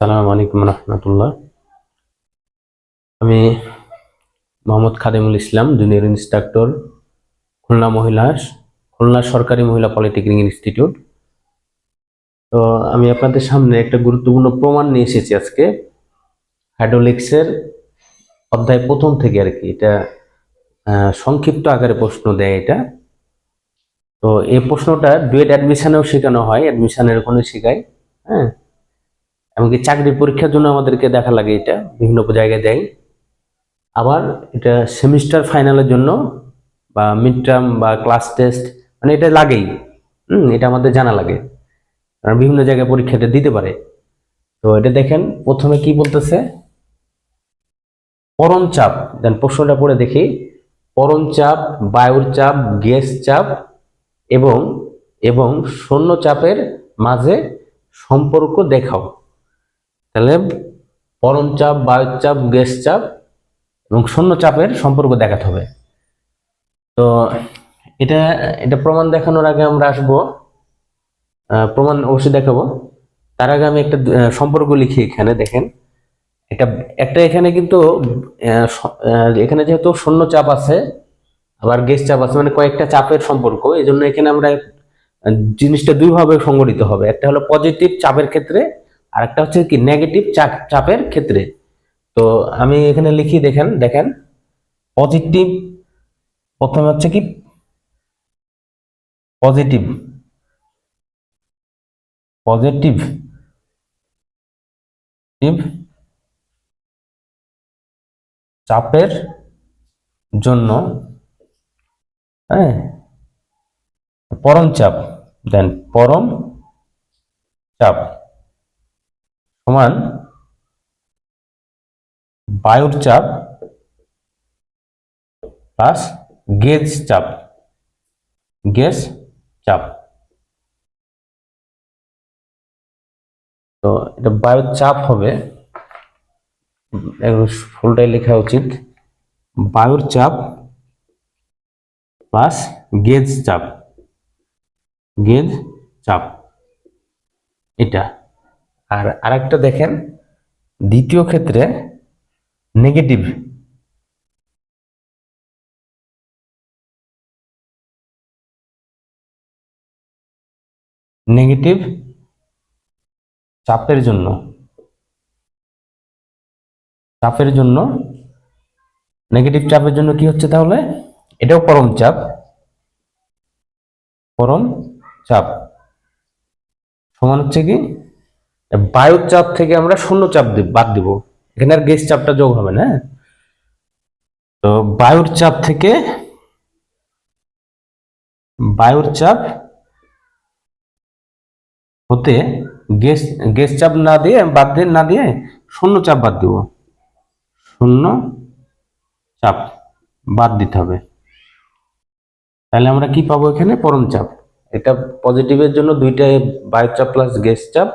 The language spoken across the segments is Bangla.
সালাম আলাইকুম রহমতুল্লাহ। আমি মোহাম্মদ খাদেমুল ইসলাম, জুনিয়র ইনস্ট্রাক্টর, খুলনা মহিলা, খুলনা সরকারি মহিলা পলিটেকনিক ইনস্টিটিউট। তো আমি আপনাদের সামনে একটা গুরুত্বপূর্ণ প্রমাণ নিয়ে এসেছি আজকে। হাইড্রোলিক্সের অধ্যায় প্রথম থেকে আর কি, এটা সংক্ষিপ্ত আকারে প্রশ্ন দেয় এটা। তো এই প্রশ্নটা ডুয়েট অ্যাডমিশনেও শেখানো হয়, অ্যাডমিশনের ওখানে শেখায় হ্যাঁ। এমনকি চাকরির পরীক্ষার জন্য আমাদেরকে দেখা লাগে এটা, বিভিন্ন জায়গায় দেয়। আবার এটা সেমিস্টার ফাইনালের জন্য বা মিড টার্ম বা ক্লাস টেস্ট মানে এটা লাগেই। হুম, এটা আমাদের জানা লাগে। কারণ বিভিন্ন জায়গায় পরীক্ষাটা দিতে পারে। তো এটা দেখেন, প্রথমে কি বলতেছে? পরম চাপ। দেন প্রশ্নটা পড়ে দেখি। পরম চাপ, বায়ুর চাপ, গ্যাস চাপ এবং এবং শূন্য চাপের মাঝে সম্পর্ক দেখাও। তাহলে পরম চাপ, বায়ুর চাপ, গ্যাস চাপ এবং শূন্য চাপের সম্পর্ক দেখাতে হবে। তো এটা এটা প্রমাণ দেখানোর আগে আমরা আসব প্রমাণ অবশ্যই দেখাবো। তার আগে আমি একটা সম্পর্ক লিখি এখানে, দেখেন। একটা একটা এখানে কিন্তু এখানে যেহেতু শূন্য চাপ আছে, আবার গ্যাস চাপ আছে মানে কয়েকটা চাপের সম্পর্ক এই জন্য এখানে আমরা জিনিসটা দুইভাবে সংগঠিত হবে। একটা হলো পজিটিভ চাপের ক্ষেত্রে আর একটা হচ্ছে কি নেগেটিভ চাপ, চাপের ক্ষেত্রে। তো আমি এখানে লিখি, দেখেন দেখেন। পজিটিভ প্রথমে হচ্ছে কি? পজিটিভ পজিটিভ চাপের জন্য হ্যাঁ? পরম চাপ, দেন, পরম চাপ। সমান বায়ুর চাপ প্লাস গেজ চাপ গেজ চাপ। তো এটা বায়ুর চাপ হবে ফুলটাই লেখা উচিত। বায়ুর চাপ প্লাস গেজ চাপ গেজ চাপ। এটা। আর আরেকটা দেখেন, দ্বিতীয় ক্ষেত্রে নেগেটিভ নেগেটিভ চাপের জন্য। চাপের জন্য নেগেটিভ চাপের জন্য কি হচ্ছে তাহলে? এটাও পরম চাপ। পরম চাপ। সমান হচ্ছে কি? বায়ুর চাপ থেকে আমরা শূন্য চাপ বাদ দিব। এখানে আর গ্যাস চাপটা যোগ হবে না হ্যাঁ? তো বায়ুর চাপ থেকে বায়ুর চাপ হতে গ্যাস গ্যাস চাপ না দিয়ে, বাদ দিয়ে, না দিয়ে শূন্য চাপ বাদ দিব। শূন্য চাপ বাদ দিতে হবে। তাহলে আমরা কি পাবো এখানে? পরম চাপ। এটা পজিটিভের জন্য দুইটা বায়ুর চাপ প্লাস গ্যাস চাপ।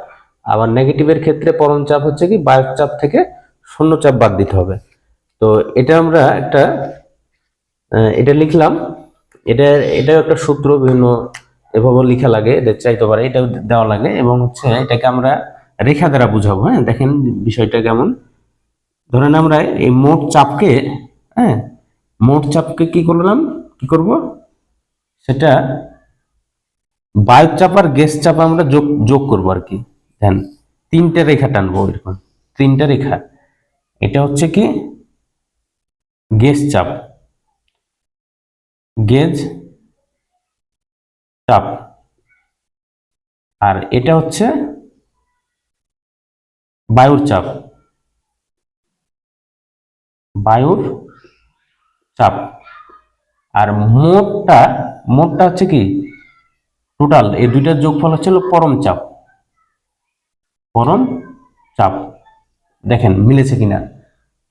আবার নেগেটিভের ক্ষেত্রে পরম চাপ হচ্ছে কি বায়ুর চাপ থেকে শূন্য চাপ বাদ দিতে হবে। তো এটা আমরা একটা এটা লিখলাম। এটা, এটাও একটা সূত্র, বিভিন্ন এভাবে লেখা লাগে চাইতে পারে, এটাও দেওয়া লাগে এবং হচ্ছে এটাকে আমরা রেখা দ্বারা বুঝাবো হ্যাঁ? দেখেন বিষয়টা কেমন। ধরেন আমরা এই মোট চাপকে হ্যাঁ? মোট চাপকে কি করলাম? কি করব? সেটা বায়ু চাপ আর গ্যাস চাপ আমরা যোগ যোগ করব আর কি। দেন, তিনটে রেখা টানবো এরকম, তিনটা রেখা। এটা হচ্ছে কি? গ্যাস চাপ। গেজ চাপ। আর এটা হচ্ছে বায়ুর চাপ। বায়ুর চাপ। আর মোটটা মোটটা হচ্ছে কি? টোটাল, এই দুইটার যোগফল হচ্ছে হলো পরম চাপ। পরম চাপ। দেখেন, মিলেছে কিনা?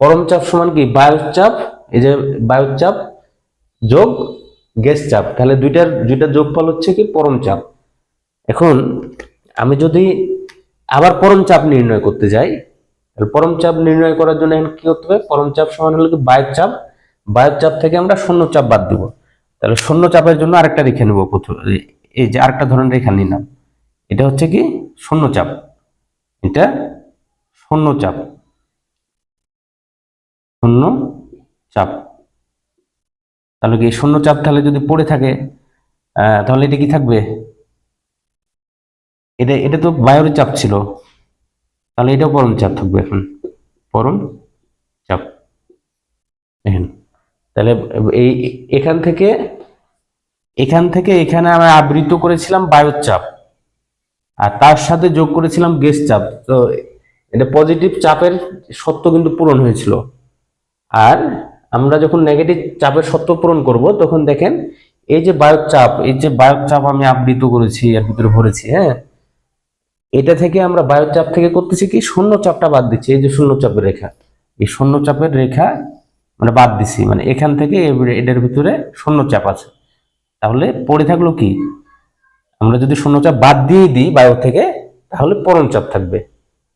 পরম চাপ সমান কি? বায়ুর চাপ, এই যে বায়ুর চাপ যোগ গ্যাস চাপ। তাহলে দুইটার দুইটার যোগফল হচ্ছে কি? পরম চাপ। এখন আমি যদি আবার পরম চাপ নির্ণয় করতে যাই, তাহলে পরম চাপ নির্ণয় করার জন্য এখন কি করতে হবে? পরম চাপ সমান হলো কি? বায়ুর চাপ। বায়ুর চাপ থেকে আমরা শূন্য চাপ বাদ দিব। তাহলে শূন্য চাপের জন্য আরেকটা রেখে নেব এই যে আরেকটা ধরনের রেখা নিলাম। এটা হচ্ছে কি? শূন্য চাপ। এটা শূন্য চাপ। শূন্য চাপ। তাহলে কি শূন্য চাপ তাহলে যদি পড়ে থাকে তাহলে এটা কি থাকবে? এটা এটা তো বায়ুর চাপ ছিল। তাহলে এটাও পরম চাপ থাকবে এখন। পরম চাপ। দেখেন। তাহলে এই, এখান থেকে এখান থেকে এখানে আমরা আবৃত করেছিলাম বায়ুর চাপ। আর তার সাথে যোগ করেছিলাম গ্যাস চাপ। তো এটা পজিটিভ চাপের সত্য কিন্তু পূরণ হয়েছিল। আর আমরা যখন নেগেটিভ চাপের সত্য পূরণ করব, তখন দেখেন এই যে বায়ুর চাপ এই যে বায়ুর চাপ আমি আবৃত করেছি, এর ভিতরে ভরেছি হ্যাঁ? এটা থেকে আমরা বায়ুর চাপ থেকে করতেছি কি? শূন্য চাপটা বাদ দিচ্ছি, এই যে শূন্য চাপের রেখা। এই শূন্য চাপের রেখা মানে বাদ দিছি মানে এখান থেকে এটার ভিতরে শূন্য চাপ আছে। তাহলে পড়ে থাকল কি? আমরা যদি শূন্য চাপ বাদ দিয়ে দিই বায়ু থেকে, তাহলে পরম চাপ থাকবে।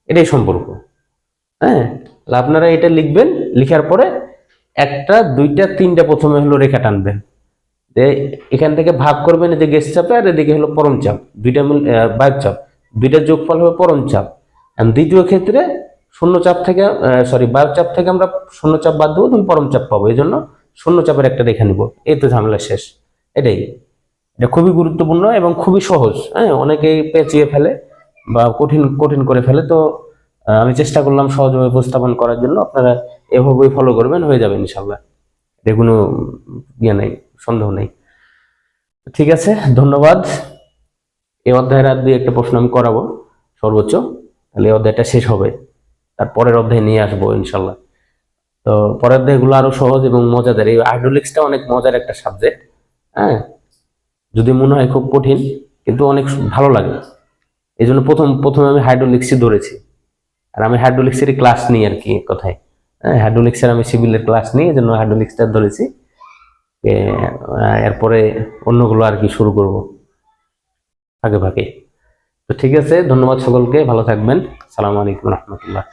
এটাই সম্পর্ক। হ্যাঁ? আপনারা এটা লিখবেন, লিখার পরে একটা, দুইটা, তিনটা প্রথমে হলো রেখা টানবেন। যে এখান থেকে ভাগ করবেন যে গ্যাস চাপে আর এদিকে হলো পরম চাপ। দুইটা বায়ুর চাপ। দুইটার যোগফল হবে পরম চাপ। দ্বিতীয় ক্ষেত্রে শূন্য চাপ থেকে সরি বায়ুর চাপ থেকে আমরা শূন্য চাপ বাদ দেবো, তুমি পরম চাপ পাবো। এই জন্য শূন্য চাপের একটা রেখা নিব। এই তো ঝামেলা শেষ। এটাই। এটা খুবই গুরুত্বপূর্ণ এবং খুবই সহজ হ্যাঁ অনেকেই পেঁচিয়ে ফেলে বা কঠিন কঠিন করে ফেলে। তো আমি চেষ্টা করলাম সহজভাবে উপস্থাপন করার জন্য। আপনারা এভাবেই ফলো করবেন, হয়ে যাবে ইনশাল্লাহ এর কোনো ইয়ে নেই, সন্দেহ নেই। ঠিক আছে, ধন্যবাদ। এই অধ্যায়ের আর দুই একটা প্রশ্ন আমি করাবো, সর্বোচ্চ। তাহলে এই অধ্যায়টা শেষ হবে। তার পরের অধ্যায় নিয়ে আসব ইনশাল্লাহ তো, পরের অধ্যায়গুলো আরও সহজ এবং মজাদার। এই হাইড্রোলিক্সটা অনেক মজার একটা সাবজেক্ট হ্যাঁ। যদি মনে হয় খুব কঠিন, কিন্তু অনেক ভালো লাগে। এই জন্য প্রথম, প্রথমে আমি হাইড্রোলিক্সই ধরেছি। আর আমি হাইড্রোলিক্সেরই ক্লাস নিই আর কি কথায়। হ্যাঁ হাইড্রোলিক্সের আমি সিভিলের ক্লাস নিই এই জন্য হাইড্রোলিক্সটা ধরেছি এরপরে অন্যগুলো আর কি শুরু করব। ফাঁকে ফাঁকে তো ঠিক আছে, ধন্যবাদ সকলকে, ভালো থাকবেন। সালাম আলাইকুম রহমতুল্লাহ।